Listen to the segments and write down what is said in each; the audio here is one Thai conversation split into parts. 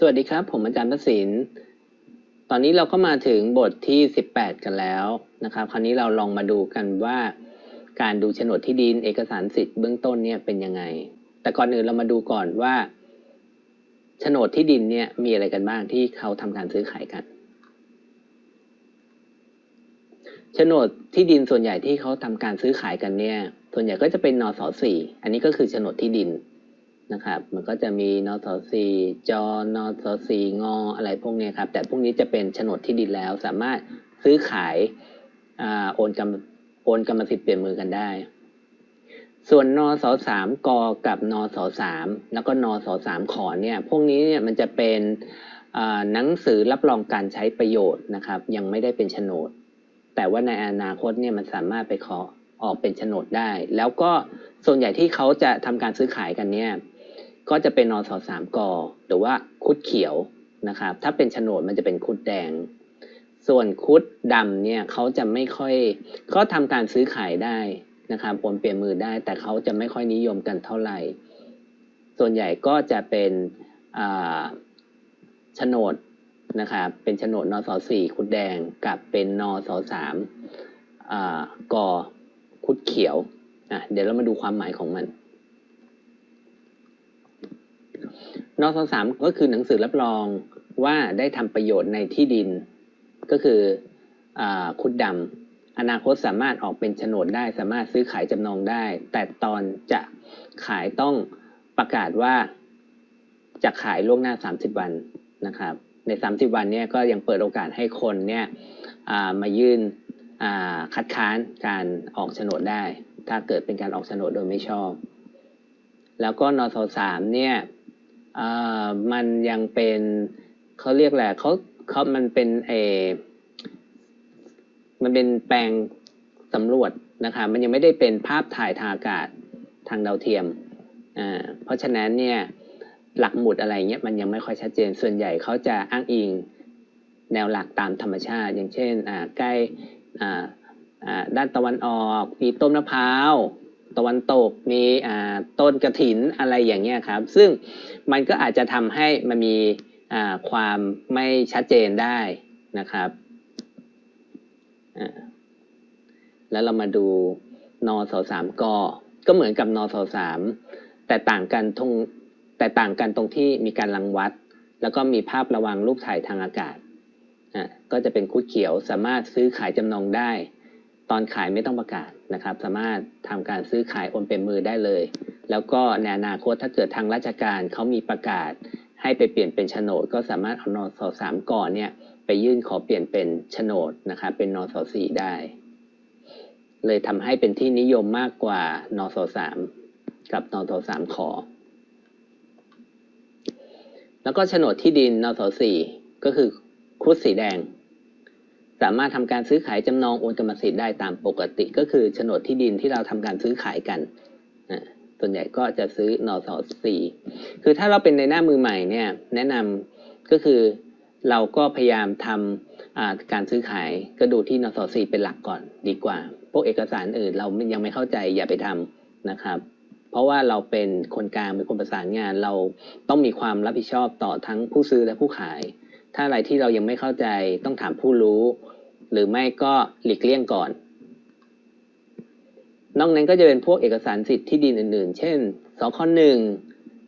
สวัสดีครับ ผมอาจารย์ประสินตอนนี้เราก็มาถึงบทที่ 18 กันแล้วนะครับ คราวนี้เราลองมาดูกันว่าการดูโฉนดที่ดินเอกสารสิทธิ์เบื้องต้นเนี่ยเป็นยังไง แต่ก่อนอื่นเรามาดูก่อนว่าโฉนดที่ดินเนี่ยมีอะไรกันบ้างที่เขาทำการซื้อขายกันโฉนดที่ดินส่วนใหญ่ที่เขาทำการซื้อขายกันเนี่ย ส่วนใหญ่ก็จะเป็นนสสี่อันนี้ก็คือโฉนดที่ดิน นะครับ มันก็จะมีนสสี่จนสสีงออะไรพวกนี้ครับ แต่พวกนี้จะเป็นโฉนดที่ดินแล้ว สามารถซื้อขายโอนกรรมโอนกรรมสิทธิ์เปลี่ยนมือกันได้ ส่วนนสสามกกับนสสามแล้วก็นสสามขอเนี่ย พวกนี้เนี่ยมันจะเป็นหนังสือรับรองการใช้ประโยชน์นะครับ ยังไม่ได้เป็นโฉนด แต่ว่าในอนาคตเนี่ยมันสามารถไปขอออกเป็นโฉนดได้ แล้วก็ส่วนใหญ่ที่เขาจะทำการซื้อขายกันเนี่ย ก็จะเป็นนสสามกหรือว่าคุดเขียวนะครับ ถ้าเป็นโฉนดมันจะเป็นคุดแดง ส่วนคุดดำเนี่ยเขาจะไม่ค่อยก็ทำการซื้อขายได้นะครับโอนเปลี่ยนมือได้ แต่เขาจะไม่ค่อยนิยมกันเท่าไหร่ ส่วนใหญ่ก็จะเป็นโฉนดนะครับเป็นโฉนดนสสี่คุดแดงกับเป็นนสสามกอคุดเขียวอะเดี๋ยวเรามาดูความหมายของมัน นสสามก็คือหนังสือรับรองว่าได้ทำประโยชน์ในที่ดิน ก็คืออคุดดำอนาคตสามารถออกเป็นโฉนดได้ สามารถซื้อขายจำนองได้ แต่ตอนจะขายต้องประกาศว่าจะขายล่วงหน้า 30 วันนะครับ ใน 30 วันนี้ก็ยังเปิดโอกาสให้คนเนี่ยมายื่นคัดค้านการออกโฉนดได้ ถ้าเกิดเป็นการออกโฉนดโดยไม่ชอบ แล้วก็นสสามเนี่ย มันยังเป็นเขาเรียกแหละเขาเขามันเป็นเอมันเป็นแปลงสำรวจนะคะมันยังไม่ได้เป็นภาพถ่ายทางอากาศทางดาวเทียมอ่าเพราะฉะนั้นเนี่ยหลักหมุดอะไรเงี้ยมันยังไม่ค่อยชัดเจนส่วนใหญ่เขาจะอ้างอิงแนวหลักตามธรรมชาติ อย่างเช่นอ่าใกล้อ่าอ่าด้านตะวันออกมีต้นมะพร้าว ตะวันตกมีต้นกระถินอะไรอย่างเงี้ยครับ ซึ่งมันก็อาจจะทำให้มันมีความไม่ชัดเจนได้นะครับแล้วเรามาดูนสสามกก็เหมือนกับนสสามแต่ต่างกันตรงแต่ต่างกันตรงที่มีการรังวัด แล้วก็มีภาพระวังรูปถ่ายทางอากาศก็จะเป็นคุดเขียวสามารถซื้อขายจำนองได้ ตอนขายไม่ต้องประกาศนะครับ สามารถทำการซื้อขายโอนเป็นมือได้เลย แล้วก็ในอนาคตถ้าเกิดทางราชการเขามีประกาศ ให้ไปเปลี่ยนเป็นโฉนด ก็สามารถเอานสสามก่อนเนี่ยไปยื่นขอเปลี่ยนเป็นโฉนดนะครับเป็นนสสี่ได้ เลยทำให้เป็นที่นิยมมากกว่านสสามกับนสสามขอ แล้วก็โฉนดที่ดินนสสี่ก็คือครุฑสีแดง สามารถทำการซื้อขายจำนองโอนกรรมสิทธิ์ได้ตามปกติ ก็คือโฉนดที่ดินที่เราทำการซื้อขายกันส่วนใหญ่ก็จะซื้อนอสสี่คือถ้าเราเป็นในหน้ามือใหม่เนี่ยแนะนำก็คือเราก็พยายามทำการซื้อขายก็ดูที่นสสีเป็นหลักก่อนดีกว่า พวกเอกสารอื่นเรายังไม่เข้าใจอย่าไปทำนะครับ เพราะว่าเราเป็นคนกลางเป็นคนประสานงานเราต้องมีความรับผิดชอบต่อทั้งผู้ซื้อและผู้ขาย ถ้าอะไรที่เรายังไม่เข้าใจต้องถามผู้รู้ หรือไม่ก็หลีกเลี่ยงก่อน นอกนั้นก็จะเป็นพวกเอกสารสิทธิ์ที่ดินอื่น ๆ เช่นสคหนึ่ง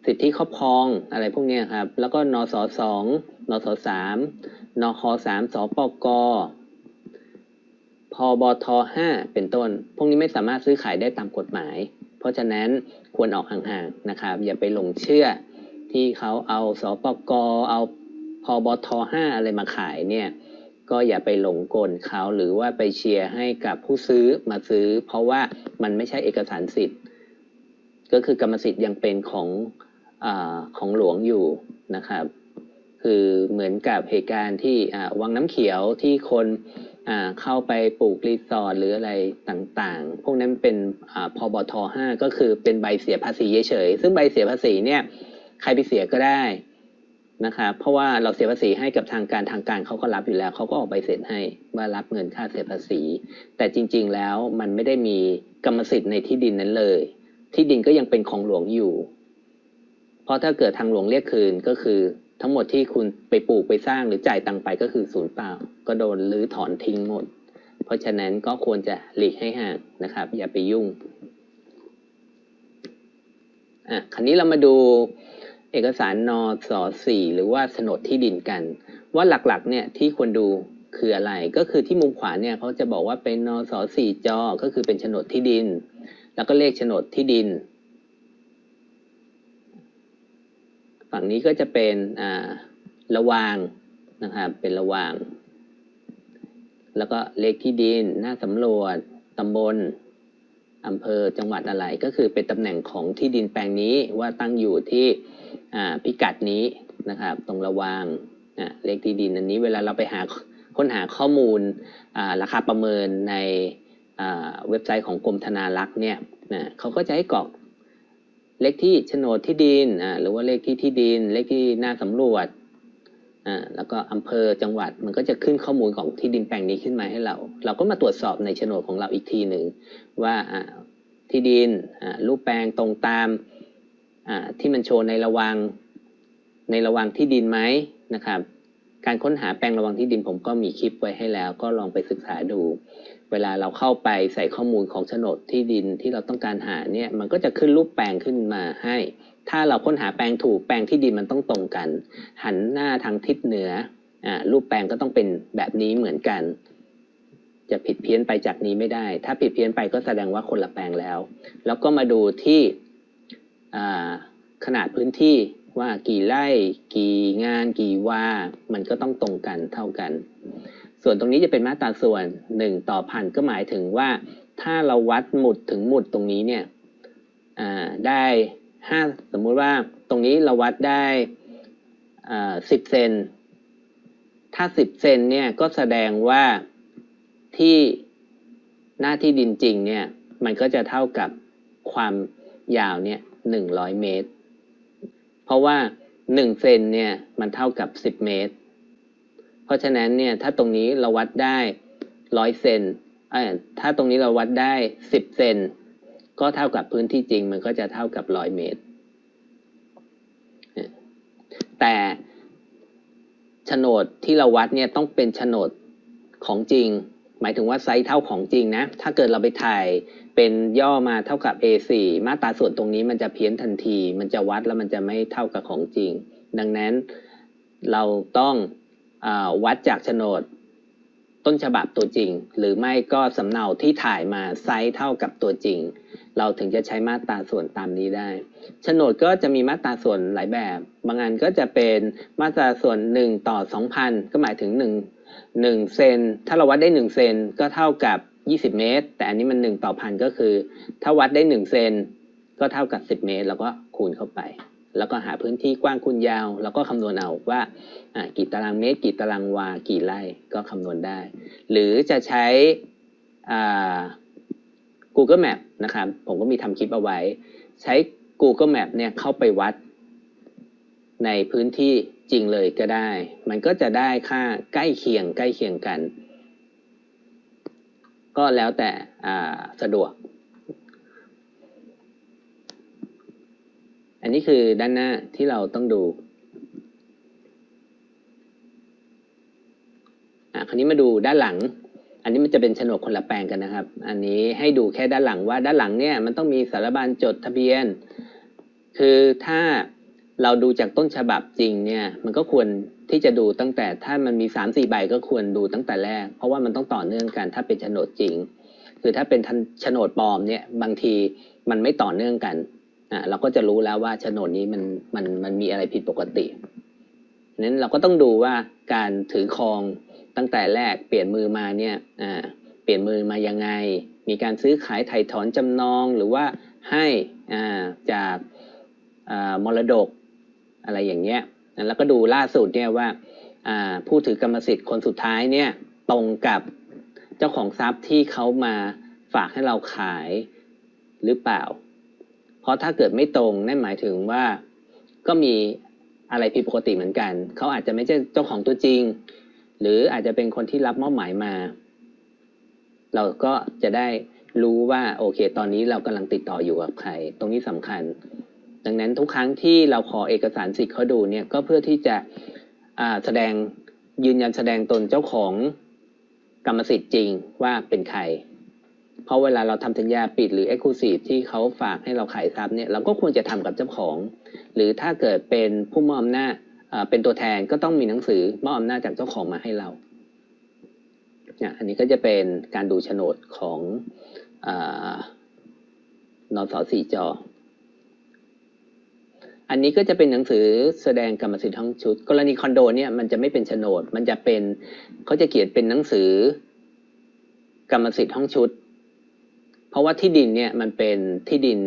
สิทธิครอบครองอะไรพวกนี้ครับ แล้วก็นสสองนสสามนคสามสปกพบทห้าเป็นต้น พวกนี้ไม่สามารถซื้อขายได้ตามกฎหมาย เพราะฉะนั้นควรออกห่างๆนะครับ อย่าไปหลงเชื่อที่เขาเอาสปกเอา พอบทห้าอะไรมาขายเนี่ยก็อย่าไปหลงกลเขาหรือว่าไปเชียร์ให้กับผู้ซื้อมาซื้อ เพราะว่ามันไม่ใช่เอกสารสิทธิ์ ก็คือกรรมสิทธิ์ยังเป็นของอของหลวงอยู่นะครับ คือเหมือนกับเหตุการณ์ที่วังน้ำเขียวที่คนเข้าไปปลูกรีสอร์ทหรืออะไรต่างๆ พวกนั้นเป็นพอบทห้าก็คือเป็นใบเสียภาษีเฉยๆซึ่งใบเสียภาษีเนี่ยใครไปเสียก็ได้ นะครับเพราะว่าเราเสียภาษีให้กับทางการทางการเขาก็รับอยู่แล้วเขาก็ออกใบเสร็จให้ว่ารับเงินค่าเสียภาษี แต่จริง ๆ แล้วมันไม่ได้มีกรรมสิทธิ์ในที่ดินนั้นเลย ที่ดินก็ยังเป็นของหลวงอยู่ เพราะถ้าเกิดทางหลวงเรียกคืนก็คือ ทั้งหมดที่คุณไปปลูกไปสร้างหรือจ่ายตังไปก็คือศูนย์เปล่า ก็โดนรื้อถอนทิ้งหมด เพราะฉะนั้นก็ควรจะหลีกให้ห่างนะครับ อย่าไปยุ่งอะคราวนี้เรามาดู เอกสารนอสอสี่หรือว่าโฉนดที่ดินกัน ว่าหลักๆเนี่ยที่ควรดูคืออะไร ก็คือที่มุมขวาเนี่ยเขาจะบอกว่าเป็นนอสอสี่จอ ก็คือเป็นโฉนดที่ดิน แล้วก็เลขโฉนดที่ดิน ฝั่งนี้ก็จะเป็นอ่าระวางนะครับเป็นระวาง แล้วก็เลขที่ดิน หน้าสำรวจตำบล อำเภอจังหวัดอะไรก็คือเป็นตำแหน่งของที่ดินแปลงนี้ว่าตั้งอยู่ที่พิกัดนี้นะครับ ตรงระวางเลขที่ดินอันนี้เวลาเราไปหาค้นหาข้อมูลราคาประเมินในเว็บไซต์ของกรมธนารักษ์เนี่ยนะเขาก็จะให้กรอกเลขที่โฉนดที่ดินหรือว่าเลขที่ที่ดิน เลขที่หน้าสำรวจ อ่าแล้วก็อำเภอจังหวัดมันก็จะขึ้นข้อมูลของที่ดินแปลงนี้ขึ้นมาให้เรา เราก็มาตรวจสอบในโฉนดของเราอีกทีหนึ่งว่าอ่าที่ดินอ่ารูปแปลงตรงตามอ่าที่มันโชว์ในระวังในระวังที่ดินไหมนะครับ การค้นหาแปลงระวังที่ดินผมก็มีคลิปไว้ให้แล้ว ก็ลองไปศึกษาดู เวลาเราเข้าไปใส่ข้อมูลของโฉนดที่ดินที่เราต้องการหาเนี่ยมันก็จะขึ้นรูปแปลงขึ้นมาให้ ถ้าเราค้นหาแปลงถูกแปลงที่ดินมันต้องตรงกัน หันหน้าทางทิศเหนืออ่ารูปแปลงก็ต้องเป็นแบบนี้เหมือนกัน จะผิดเพี้ยนไปจากนี้ไม่ได้ ถ้าผิดเพี้ยนไปก็แสดงว่าคนละแปลงแล้ว แล้วก็มาดูที่ขนาดพื้นที่ว่ากี่ไร่ กี่งาน กี่ว่า มันก็ต้องตรงกันเท่ากัน ส่วนตรงนี้จะเป็นมาตราส่วนหนึ่งต่อพันก็หมายถึงว่า ถ้าเราวัดหมุดถึงหมุดตรงนี้เนี่ยได้ห้าสมมุติว่าตรงนี้เราวัดได้สิบเซนถ้าสิบเซนเนี่ยก็แสดงว่าที่หน้าที่ดินจริงเนี่ยมันก็จะเท่ากับความยาวเนี่ยหนึ่งร้อยเมตร เพราะว่าหนึ่งเซนเนี่ยมันเท่ากับสิบเมตร เพราะฉะนั้นเนี่ยถ้าตรงนี้เราวัดได้ร้อยเซนถ้าตรงนี้เราวัดได้สิบเซนก็เท่ากับพื้นที่จริงมันก็จะเท่ากับร้อยเมตร แต่โฉนดที่เราวัดเนี่ยต้องเป็นโฉนดของจริง หมายถึงว่าไซส์เท่าของจริงนะ ถ้าเกิดเราไปถ่ายเป็นย่อมาเท่ากับ A4 มาตราส่วนตรงนี้มันจะเพี้ยนทันที มันจะวัดแล้วมันจะไม่เท่ากับของจริง ดังนั้นเราต้อง วัดจากโฉนดต้นฉบับตัวจริง หรือไม่ก็สำเนาที่ถ่ายมาไซส์เท่ากับตัวจริง เราถึงจะใช้มาตราส่วนตามนี้ได้โฉนดก็จะมีมาตราส่วนหลายแบบ บางอันก็จะเป็นมาตราส่วน 1 ต่อ 2,000 ก็หมายถึง 1 1 เซน ถ้าเราวัดได้ 1 เซนก็เท่ากับ 20 เมตร แต่อันนี้มัน 1 ต่อพันก็คือ ถ้าวัดได้ 1 เซนก็เท่ากับ 10 เมตร แล้วก็คูณเข้าไป แล้วก็หาพื้นที่กว้างคูณยาว แล้วก็คำนวณเอาว่ากี่ตารางเมตร กี่ตารางวา กี่ไร่ก็คำนวณได้ หรือจะใช้ Google Map นะครับ ผมก็มีทำคลิปเอาไว้ ใช้ Google Map เนี่ยเข้าไปวัดในพื้นที่จริงเลยก็ได้ มันก็จะได้ค่าใกล้เคียงใกล้เคียงกัน ก็แล้วแต่สะดวก อันนี้คือด้านหน้าที่เราต้องดูอะคราวนี้มาดูด้านหลัง อันนี้มันจะเป็นโฉนดคนละแปลงกันนะครับ อันนี้ให้ดูแค่ด้านหลังว่าด้านหลังเนี่ยมันต้องมีสารบัญจดทะเบียน คือถ้าเราดูจากต้นฉบับจริงเนี่ยมันก็ควรที่จะดูตั้งแต่ถ้ามันมีสามสี่ใบก็ควรดูตั้งแต่แรก เพราะว่ามันต้องต่อเนื่องกันถ้าเป็นโฉนดจริง คือถ้าเป็นโฉนดปลอมเนี่ยบางทีมันไม่ต่อเนื่องกัน อะเราก็จะรู้แล้วว่าโฉนดนี้มันมันมันมีอะไรผิดปกตินั้นเราก็ต้องดูว่าการถือครองตั้งแต่แรกเปลี่ยนมือมาเนี่ยอ่าเปลี่ยนมือมายังไง มีการซื้อขายไถ่ถอนจำนองหรือว่าให้อ่าจากอ่ามรดกอะไรอย่างเงี้ยแล้วก็ดูล่าสุดเนี่ยว่าอ่าผู้ถือกรรมสิทธิ์คนสุดท้ายเนี่ยตรงกับเจ้าของทรัพย์ที่เขามาฝากให้เราขายหรือเปล่า ราะถ้าเกิดไม่ตรงนั่นหมายถึงว่าก็มีอะไรผิดปกติเหมือนกัน เขาอาจจะไม่ใช่เจ้าของตัวจริง หรืออาจจะเป็นคนที่รับมอบหมายมา เราก็จะได้รู้ว่าโอเค ตอนนี้เรากำลังติดต่ออยู่กับใคร ตรงนี้สำคัญ ดังนั้นทุกครั้งที่เราขอเอกสารสิทธิ์เขาดูเนี่ยก็เพื่อที่จะแสดงยืนยันแสดงตนเจ้าของกรรมสิทธิ์จริงว่าเป็นใคร เพราะเวลาเราทำสัญญาปิดหรือ Exclusive ที่เขาฝากให้เราขายทรัพย์เนี่ยเราก็ควรจะทำกับเจ้าของ หรือถ้าเกิดเป็นผู้มอบอำนาจเป็นตัวแทนก็ต้องมีหนังสือมอบอำนาจจากเจ้าของมาให้เราเนี่ยอันนี้ก็จะเป็นการดูโฉนดของอานสสี่จอ อันนี้ก็จะเป็นหนังสือแสดงกรรมสิทธิ์ห้งชุด กรณีคอนโดเนี่ยมันจะไม่เป็นโฉนด มันจะเป็นเขาจะเขียนเป็นหนังสือกรรมสิทธิ์ห้องชุด เพราะว่าที่ดินเนี่ยมันเป็นที่ดิน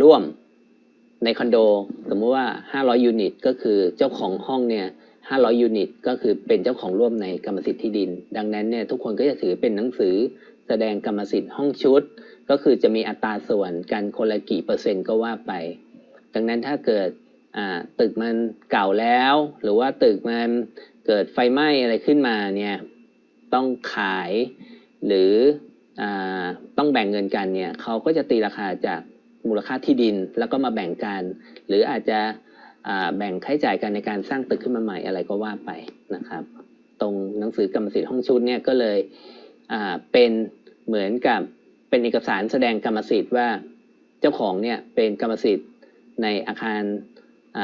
ร่วมในคอนโด สมมติว่า 500 ยูนิต ก็คือเจ้าของห้องเนี่ย 500 ยูนิต ก็คือเป็นเจ้าของร่วมในกรรมสิทธิ์ที่ดิน ดังนั้นเนี่ยทุกคนก็จะถือเป็นหนังสือแสดงกรรมสิทธิ์ห้องชุด ก็คือจะมีอัตราส่วนกันคนละกี่เปอร์เซ็นต์ก็ว่าไป ดังนั้นถ้าเกิดตึกมันเก่าแล้ว หรือว่าตึกมันเกิดไฟไหม้อะไรขึ้นมาเนี่ยต้องขายหรือ ต้องแบ่งเงินกันเนี่ยเขาก็จะตีราคาจากมูลค่าที่ดินแล้วก็มาแบ่งกัน หรืออาจจะแบ่งค่าใช้จ่ายกันในการสร้างตึกขึ้นมาใหม่อะไรก็ว่าไปนะครับ ตรงหนังสือกรรมสิทธิ์ห้องชุดเนี่ยก็เลยเป็นเหมือนกับเป็นเอกสารแสดงกรรมสิทธิ์ว่าเจ้าของเนี่ยเป็นกรรมสิทธิ์ในอาคารอ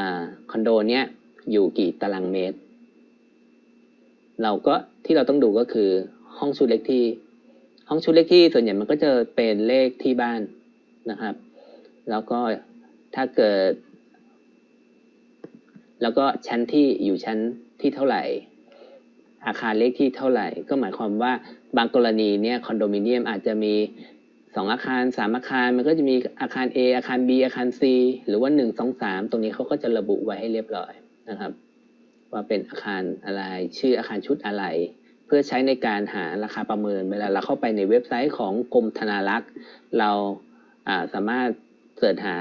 คอนโดเนี่ยอยู่กี่ตารางเมตร เราก็ที่เราต้องดูก็คือห้องชุดเลขที่ ห้องชุดเลขที่ส่วนใหญ่มันก็จะเป็นเลขที่บ้านนะครับ แล้วก็ถ้าเกิด แล้วก็ชั้นที่อยู่ชั้นที่เท่าไหร่ อาคารเลขที่เท่าไหร่ ก็หมายความว่าบางกรณีเนี่ยคอนโดมิเนียมอาจจะมีสองอาคารสามอาคารมันก็จะมีอาคาร A อาคาร B อาคาร C หรือว่าหนึ่งสองสามตรงนี้เขาก็จะระบุไว้ให้เรียบร้อยนะครับ ว่าเป็นอาคารอะไรชื่ออาคารชุดอะไร เพื่อใช้ในการหาราคาประเมิน เวลาเราเข้าไปในเว็บไซต์ของกรมธนารักษ์ เราสามารถเสิร์ชหา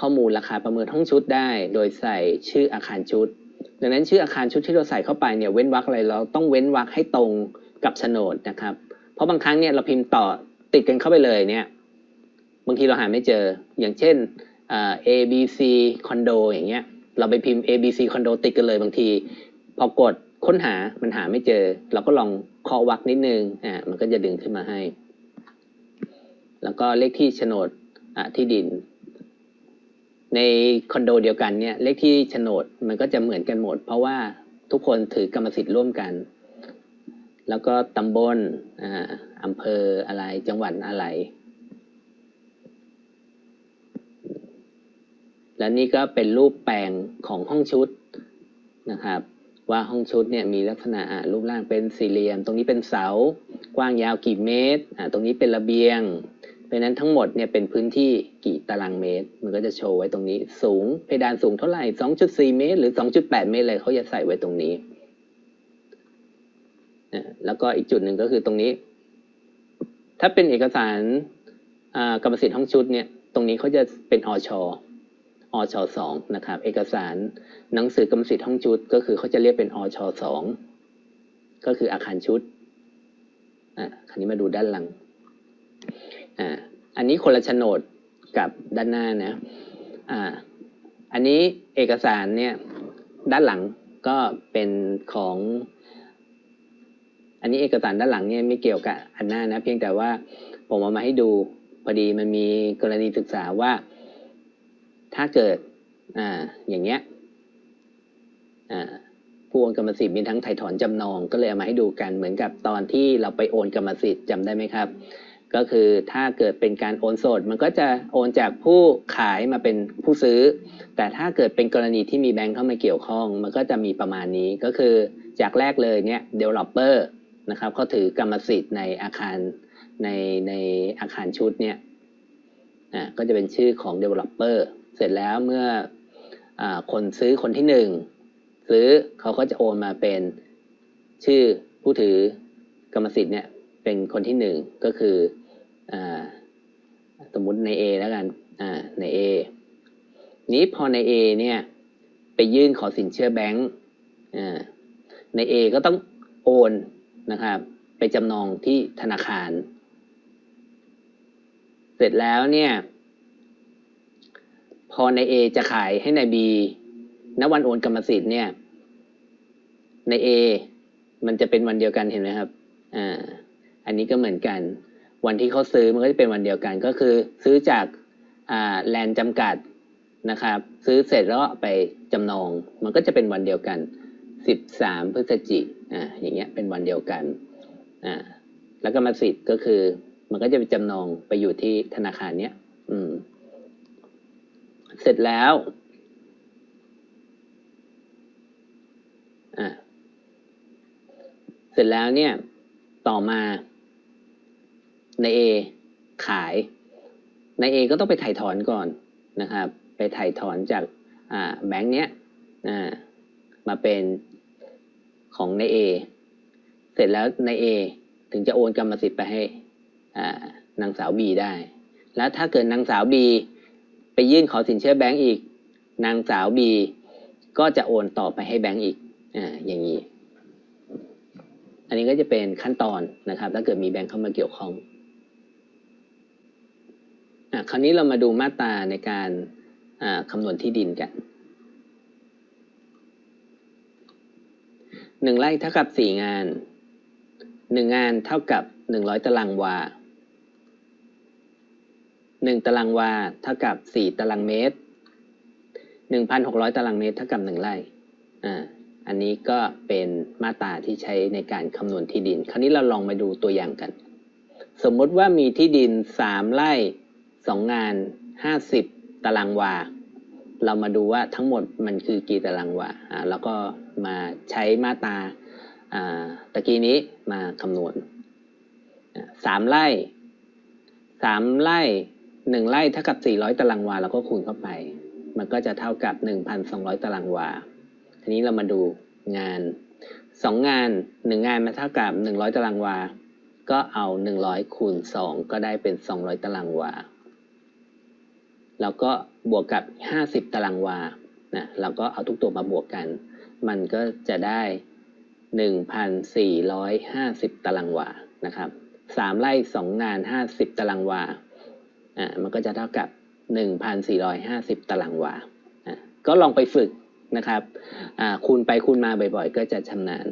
ข้อมูลราคาประเมินห้องชุดได้ โดยใส่ชื่ออาคารชุด ดังนั้นชื่ออาคารชุดที่เราใส่เข้าไปเนี่ยเว้นวรรคอะไรเราต้องเว้นวรรคให้ตรงกับโฉนดนะครับ เพราะบางครั้งเนี่ยเราพิมพ์ต่อติดกันเข้าไปเลยเนี่ยบางทีเราหาไม่เจออย่างเช่น A B C คอนโดอย่างเงี้ยเราไปพิมพ์ A B C คอนโดติดกันเลยบางที พอกด ค้นหามันหาไม่เจอ เราก็ลองเคาะวรรคนิดนึงอ่ามันก็จะดึงขึ้นมาให้ แล้วก็เลขที่โฉนดอ่าที่ดิน ในคอนโดเดียวกันเนี่ย เลขที่โฉนดมันก็จะเหมือนกันหมด เพราะว่าทุกคนถือกรรมสิทธิ์ร่วมกัน แล้วก็ตำบลอ่าอำเภออะไรจังหวัดอะไร และนี่ก็เป็นรูปแปลงของห้องชุดนะครับ ว่าห้องชุดเนี่ยมีลักษณะรูปร่างเป็นสี่เหลี่ยม ตรงนี้เป็นเสากว้างยาวกี่เมตรตรงนี้เป็นระเบียงเพราะนั้นทั้งหมดเนี่ยเป็นพื้นที่กี่ตารางเมตร มันก็จะโชว์ไว้ตรงนี้ สูงเพดานสูงเท่าไหร่ 2.4 เมตร หรือ 2.8 เมตรเลยเขาจะใส่ไว้ตรงนี้นะแล้วก็อีกจุดหนึ่งก็คือตรงนี้ ถ้าเป็นเอกสารกรรมสิทธิ์ห้องชุดเนี่ย ตรงนี้เขาจะเป็นอชอ อชสองนะครับ เอกสารหนังสือกรรมสิทธิ์ห้องชุด ก็คือเขาจะเรียกเป็นอชสองก็คืออาคารชุดอะคราวนี้มาดูด้านหลังอ่าอันนี้คนละโฉนดกับด้านหน้านะอ่าอันนี้เอกสารเนี่ยด้านหลังก็เป็นของ อันนี้เอกสารด้านหลังเนี่ยไม่เกี่ยวกับอันหน้านะ เพียงแต่ว่าผมเอามาให้ดูพอดีมันมีกรณีศึกษาว่า ถ้าเกิดอ่าอย่างเงี้ยอ่าผู้โอนกรรมสิทธิ์มีทั้งไถ่ถอนจำนองก็เลยเอามาให้ดูกันเหมือนกับตอนที่เราไปโอนกรรมสิทธิ์จำได้ไหมครับ ก็คือถ้าเกิดเป็นการโอนสด มันก็จะโอนจากผู้ขายมาเป็นผู้ซื้อ แต่ถ้าเกิดเป็นกรณีที่มีแบงค์เข้ามาเกี่ยวข้อง มันก็จะมีประมาณนี้ก็คือจากแรกเลยเนี่ย developer นะครับเขาถือกรรมสิทธิ์ในอาคารในในอาคารชุดเนี่ยอ่าก็จะเป็นชื่อของ developer เสร็จแล้วเมื่ออคนซื้อคนที่หนึ่งซื้อเขาก็จะโอนมาเป็นชื่อผู้ถือกรรมสิทธิ์เนี่ยเป็นคนที่หนึ่งก็คืออสมมติใน A แล้วกันใน A นี้พอใน A เนี่ยไปยื่นขอสินเชื่อแบงก์ใน A ก็ต้องโอนนะครับไปจำนองที่ธนาคาร เสร็จแล้วเนี่ย พพอใน A จะขายให้ใน B ณวันโอนกรรมสิทธิ์เนี่ยใน A มันจะเป็นวันเดียวกันเห็นไหมครับ อ่า อันนี้ก็เหมือนกัน วันที่เขาซื้อมันก็จะเป็นวันเดียวกัน ก็คือซื้อจากอ่าแลนด์จำกัดนะครับ ซื้อเสร็จแล้วไปจำนอง มันก็จะเป็นวันเดียวกัน13พฤศจิกอ่าอย่างเงี้ยเป็นวันเดียวกันอ่าแล้วก็มาสิทธิ์ก็คือ มันก็จะไปจำนองไปอยู่ที่ธนาคารเนี้ย อืม เสร็จแล้วอ่าเสร็จแล้วเนี่ย ต่อมาใน A ขายใน A ก็ต้องไปถ่ายถอนก่อนนะครับ ไปถ่ายถอนจากอ่าแบงค์เนี้ยอ่ามาเป็นของใน A เสร็จแล้วใน A ถึงจะโอนกรรมสิทธิ์ไปให้อ่านางสาว B ได้ แล้วถ้าเกิดนางสาว B ไปยื่นขอสินเชื่อแบงก์อีก นางสาว B ก็จะโอนต่อไปให้แบงก์อีกอ่าอย่างนี้ อันนี้ก็จะเป็นขั้นตอนนะครับ ถ้าเกิดมีแบงก์เข้ามาเกี่ยวข้องอะคราวนี้เรามาดูมาตราในการอ่าคำนวณที่ดินกันหนึ่งไร่เท่ากับสี่งานหนึ่งงานเท่ากับหนึ่งร้อยตารางวา หนึ่งตารางวาเท่ากับสี่ตารางเมตรหนึ่งพันหกร้อยตารางเมตรเท่ากับหนึ่งไร่อ่าอันนี้ก็เป็นมาตราที่ใช้ในการคำนวณที่ดิน คราวนี้เราลองมาดูตัวอย่างกัน สมมติว่ามีที่ดินสามไร่สองงานห้าสิบตารางวา เรามาดูว่าทั้งหมดมันคือกี่ตารางวาอ่าแล้วก็มาใช้มาตราอ่าตะกี้นี้มาคำนวณอ่าสามไร่สามไร่ หนึ่งไร่เท่ากับสี่ร้อยตารางวาเราก็คูณเข้าไป มันก็จะเท่ากับหนึ่งพันสองร้อยตารางวา ทีนี้เรามาดูงานสองงานหนึ่งงานมันเท่ากับหนึ่งร้อยตารางวา ก็เอาหนึ่งร้อยคูณสองก็ได้เป็นสองร้อยตารางวา แล้วก็บวกกับห้าสิบตารางวา นะ เราก็เอาทุกตัวมาบวกกัน มันก็จะได้หนึ่งพันสี่ร้อยห้าสิบตารางวา นะครับสามไร่สองงานห้าสิบตารางวา อ่ามันก็จะเท่ากับหนึ่งพันสี่ร้อยห้าสิบตารางวาอ่าก็ลองไปฝึกนะครับอ่าคูณไปคูณมาบ่อยๆ ก็จะชำนาญ